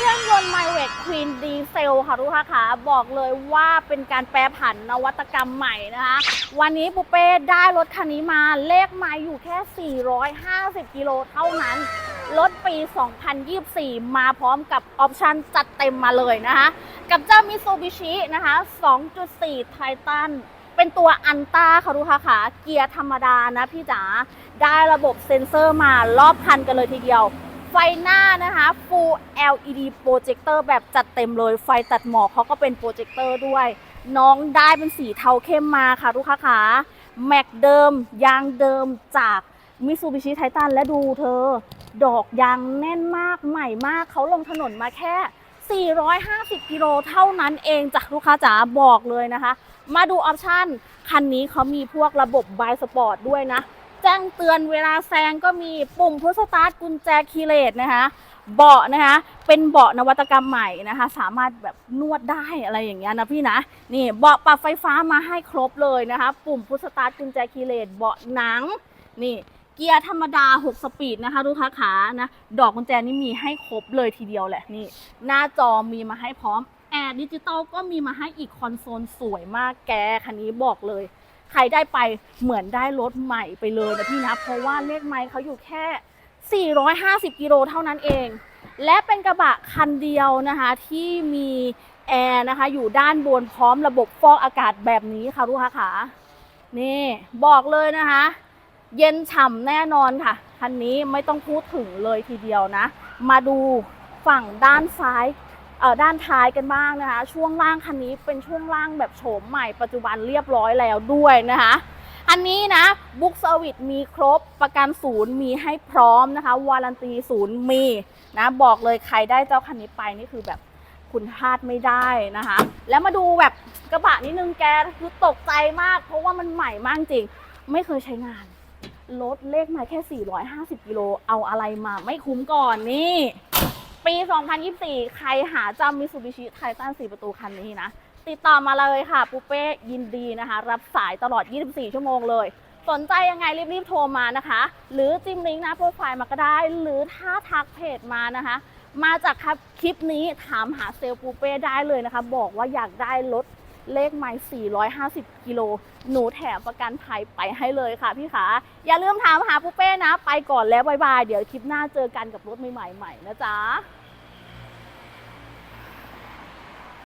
เครื่องยนต์ไมเวกควีนดีเซลค่ะทุกค้าขาบอกเลยว่าเป็นการแปรผันนวัตกรรมใหม่นะคะ วันนี้ปุเป้ได้รถคันนี้มาเลขไมาอยู่แค่ 450 กิโลเท่านั้น รถปี 2024 มาพร้อมกับออปชันจัดเต็มมาเลยนะคะ กับเจ้ามิ t ซูบิชินะคะ 2.4 ไททันเป็นตัวอันต้าค่ะลูกค้าขาเกียร์ธรรมดานะพี่จ๋าได้ระบบเซ็นเซอร์มารอบคันกันเลยทีเดียว ไฟหน้านะคะ Full LED Projector แบบจัดเต็มเลย ไฟตัดหมอกเขาก็เป็นโปรเจคเตอร์ด้วย น้องได้เป็นสีเทาเข้มมาค่ะลูกค้าขาแม็กเดิม ยางเดิมจากมิ t ซูบิชิไททันและดูเธอ ดอกยางแน่นมากใหม่มากเขาลงถนนมาแค่ 450 กิโลเท่านั้นเองจากลูกค้าจ๋าบอกเลยนะคะ มาดูออปชั่น คันนี้เขามีพวกระบบบายสปอร์ตด้วยนะ แจ้งเตือนเวลาแซงก็มีปุ่มพุชสตาร์ทกุญแจคีเลสนะคะ เบาะนะคะ เป็นเบาะนวัตกรรมใหม่นะคะ สามารถแบบนวดได้อะไรอย่างเงี้ยนะพี่นะ นี่เบาะปรับไฟฟ้ามาให้ครบเลยนะคะ ปุ่มพุชสตาร์ทกุญแจคีเลสเบาะหนัง นี่เกียร์ธรรมดา 6 สปีดนะคะลูกค้าขานะ ดอกกุญแจนี่มีให้ครบเลยทีเดียวแหละนี่ หน้าจอมีมาให้พร้อมแอร์ดิจิตอลก็มีมาให้อีกคอนโซลสวยมากแกคันนี้บอกเลย ใครได้ไปเหมือนได้รถใหม่ไปเลยนะพี่นะ เพราะว่าเลขไมล์เขาอยู่แค่ 450 กิโลเท่านั้นเอง และเป็นกระบะคันเดียวนะคะที่มีแอร์นะคะอยู่ด้านบนพร้อมระบบฟอกอากาศแบบนี้ค่ะลูกค้าขานี่บอกเลยนะคะ เย็นฉ่ำแน่นอนค่ะ คันนี้ไม่ต้องพูดถึงเลยทีเดียวนะ มาดูฝั่งด้านซ้าย ด้านท้ายกันบ้างนะคะ ช่วงล่างคันนี้เป็นช่วงล่างแบบโฉมใหม่ปัจจุบันเรียบร้อยแล้วด้วยนะคะอันนี้นะบุ๊กเซอร์วิสมีครบประกันศูนย์มีให้พร้อมนะคะ วารันตีศูนย์มีนะบอกเลยใครได้เจ้าคันนี้ไปนี่คือแบบคุณพลาดไม่ได้นะคะ แล้วมาดูแบบกระบะนิดนึงแกคือตกใจมาก เพราะว่ามันใหม่มากจริง ไม่เคยใช้งานรถเลขมาแค่ 450 กิโลเอาอะไรมาไม่คุ้มก่อนนี่ ปี 2024 ใครหาจำมิสูบิชิไททัน4ประตูคันนี้นะ ติดต่อมาเลยค่ะ ปูเป้ยินดีนะคะ รับสายตลอด 24 ชั่วโมงเลย สนใจยังไงรีบๆโทรมานะคะ หรือจิ้มลิงก์หน้าโปรไฟล์มาก็ได้ หรือถ้าทักเพจมานะคะ มาจากครับคลิปนี้ถามหาเซลล์ปูเป้ได้เลยนะคะ บอกว่าอยากได้รถ เลขไม้450 กิโล หนูแถมประกันภัยไปให้เลยค่ะพี่ขาอย่าลืมถามหาปุ้เป้นะ ไปก่อนแล้วบายบาย เดี๋ยวคลิปหน้าเจอกันกับรถใหม่ๆใหม่นะจ๊ะ